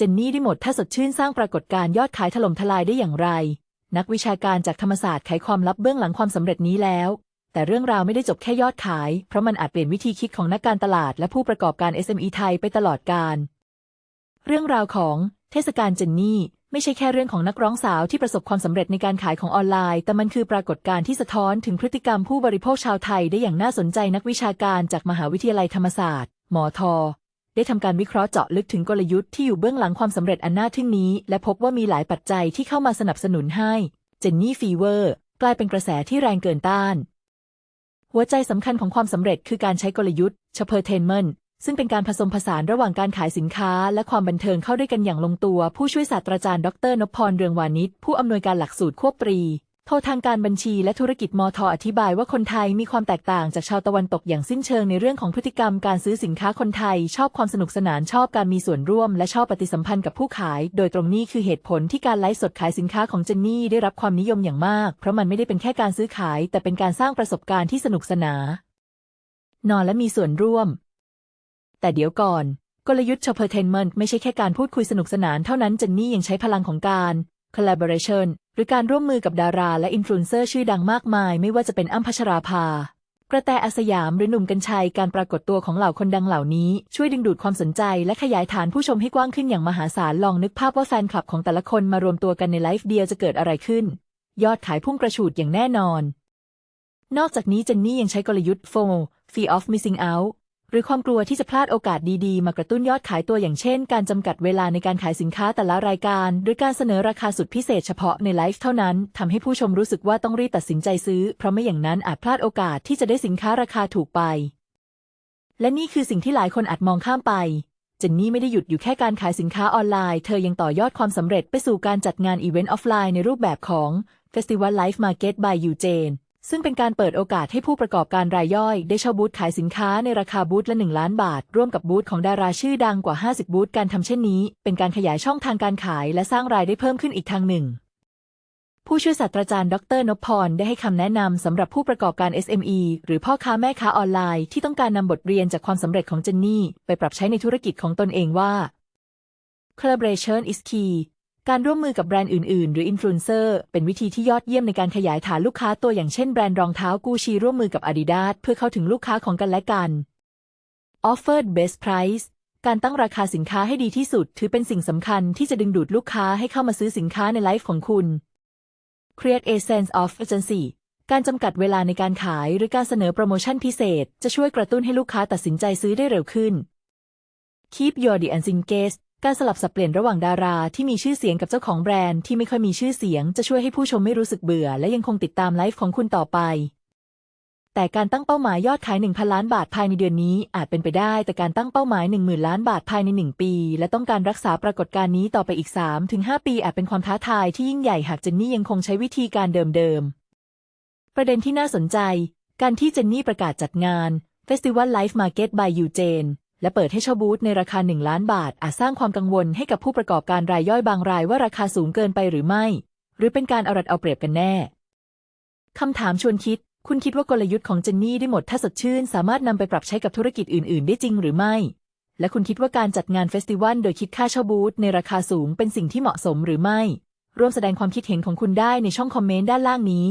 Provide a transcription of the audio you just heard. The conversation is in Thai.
เจนนี่ได้หมดถ้าสดชื่นสร้างปรากฏการณ์ยอดขายถล่มทลายได้อย่างไร นักวิชาการจากธรรมศาสตร์ไขความลับเบื้องหลังความสำเร็จนี้แล้ว แต่เรื่องราวไม่ได้จบแค่ยอดขาย เพราะมันอาจเปลี่ยนวิธีคิดของนักการตลาดและผู้ประกอบการ SME ไทยไปตลอดกาลเรื่องราวของเทศกาลเจนนี่ไม่ใช่แค่เรื่องของนักร้องสาวที่ประสบความสำเร็จในการขายของออนไลน์ แต่มันคือปรากฏการณ์ที่สะท้อนถึงพฤติกรรมผู้บริโภคชาวไทยได้อย่างน่าสนใจนักวิชาการจากมหาวิทยาลัยธรรมศาสตร์ หมอทอ ได้ทำการวิเคราะห์เจาะลึกถึงกลยุทธ์ที่อยู่เบื้องหลังความสำเร็จอันน่าทึ่งนี้ และพบว่ามีหลายปัจจัยที่เข้ามาสนับสนุนให้เจนนี่ฟีเวอร์กลายเป็นกระแสที่แรงเกินต้าน หัวใจสำคัญของความสำเร็จคือการใช้กลยุทธ์เชเพอร์เทนเมนซึ่งเป็นการผสมผสานระหว่างการขายสินค้า และความบันเทิงเข้าด้วยกันอย่างลงตัว ผู้ช่วยศาสตราจารย์ดรนพพรเรืองวานิชผู้อำนวยการหลักสูตรควบปรี โททางการบัญชีและธุรกิจมทอธิบายว่าคนไทยมีความแตกต่างจากชาวตะวันตกอย่างสิ้นเชิงในเรื่องของพฤติกรรมการซื้อสินค้าคนไทย ชอบความสนุกสนานชอบการมีส่วนร่วม และชอบปฏิสัมพันธ์กับผู้ขาย โดยตรงนี้คือเหตุผลที่การไลฟ์สดขายสินค้าของเจนนี่ได้รับความนิยมอย่างมาก เพราะมันไม่ได้เป็นแค่การซื้อขาย แต่เป็นการสร้างประสบการณ์ที่สนุกสนานนอนและมีส่วนร่วม แต่เดี๋ยวก่อนกลยุทธ์ Entertainment ไม่ใช่แค่การพูดคุยสนุกสนานเท่านั้นเจนนี่ยังใช้พลังของการ collaboration หรือการร่วมมือกับดาราและอินฟลูเอนเซอร์ชื่อดังมากมาย ไม่ว่าจะเป็นอ้ำพัชราภา กระแตอาสยามหรือหนุ่มกัญชัยการปรากฏตัวของเหล่าคนดังเหล่านี้ ช่วยดึงดูดความสนใจและขยายฐานผู้ชมให้กว้างขึ้นอย่างมหาศาลลองนึกภาพว่าแฟนคลับของแต่ละคนมารวมตัวกันในไลฟ์เดียวจะเกิดอะไรขึ้น ยอดขายพุ่งกระฉูดอย่างแน่นอน นอกจากนี้เจนนี่ยังใช้กลยุทธ์ FOMO Fear of Missing Out หรือความกลัวที่จะพลาดโอกาสดีๆ มากระตุ้นยอดขายตัวอย่างเช่น การจำกัดเวลาในการขายสินค้าแต่ละรายการ หรือการเสนอราคาสุดพิเศษเฉพาะในไลฟ์เท่านั้นทำให้ผู้ชมรู้สึกว่าต้องรีบตัดสินใจซื้อ เพราะไม่อย่างนั้นอาจพลาดโอกาสที่จะได้สินค้าราคาถูกไป และนี่คือสิ่งที่หลายคนอาจมองข้ามไปเจนนี่ไม่ได้หยุดอยู่แค่การขายสินค้าออนไลน์ เธอยังต่อยอดความสำเร็จไปสู่การจัดงานอีเวนต์ออฟไลน์ในรูปแบบของ Festival Life Market by Eugene ซึ่งเป็นการเปิดโอกาสให้ผู้ประกอบการรายย่อย ได้เช่าบูธขายสินค้าในราคาบูธละ 1 ล้านบาท ร่วมกับบูธของดาราชื่อดังกว่า 50 บูธการทำเช่นนี้ เป็นการขยายช่องทางการขายและสร้างรายได้เพิ่มขึ้นอีกทางหนึ่ง ผู้ช่วยศาสตราจารย์ดรนพพรได้ให้คำแนะนำสำหรับผู้ประกอบการ SME หรือพ่อค้าแม่ค้าออนไลน์ที่ต้องการนำบทเรียนจากความสำเร็จของเจนนี่ ไปปรับใช้ในธุรกิจของตนเองว่า collaboration is key การร่วมมือกับแบรนด์อื่น ๆ หรืออินฟลูเอนเซอร์เป็นวิธีที่ยอดเยี่ยมในการขยายฐานลูกค้าตัวอย่างเช่นแบรนด์รองเท้ากูชีร่วมมือกับ Adidas เพื่อเข้าถึงลูกค้าของกันและกัน Offered best price การตั้งราคาสินค้าให้ดีที่สุด ถือเป็นสิ่งสำคัญที่จะดึงดูดลูกค้าให้เข้ามาซื้อสินค้าในไลฟ์ของคุณ Create a sense of urgency การจำกัดเวลาในการขายหรือการเสนอโปรโมชั่นพิเศษ จะช่วยกระตุ้นให้ลูกค้าตัดสินใจซื้อได้เร็วขึ้น Keep your the engaged การสลับสับเปลี่ยนระหว่างดาราที่มีชื่อเสียงกับเจ้าของแบรนด์ที่ไม่ค่อยมีชื่อเสียง จะช่วยให้ผู้ชมไม่รู้สึกเบื่อ และยังคงติดตามไลฟ์ของคุณต่อไป แต่การตั้งเป้าหมายยอดขาย 1,000 ล้านบาทภายในเดือนนี้อาจเป็นไปได้ แต่การตั้งเป้าหมาย 10,000 ล้านบาทภายใน 1 ปี และต้องการรักษาปรากฏการณ์นี้ต่อไปอีก 3-5 ปีอาจเป็นความท้าทายที่ยิ่งใหญ่หากเจนนี่ยังคงใช้วิธีการเดิมๆ ประเด็นที่น่าสนใจ การที่เจนนี่ประกาศจัดงาน Festival Life Market by Eugene และเปิดให้เช่าบูธในราคา 1 ล้านบาท อาจสร้างความกังวลให้กับผู้ประกอบการรายย่อยบางรายว่าราคาสูงเกินไปหรือไม่ หรือเป็นการเอารัดเอาเปรียบกันแน่คำถามชวนคิด คุณคิดว่ากลยุทธ์ของเจนนี่ได้หมดถ้าสดชื่น สามารถนำไปปรับใช้กับธุรกิจอื่น ๆ ได้จริงหรือไม่ และคุณคิดว่าการจัดงานเฟสติวัลโดยคิดค่าเช่าบูธในราคาสูงเป็นสิ่งที่เหมาะสมหรือไม่ ร่วมแสดงความคิดเห็นของคุณได้ในช่องคอมเมนต์ด้านล่างนี้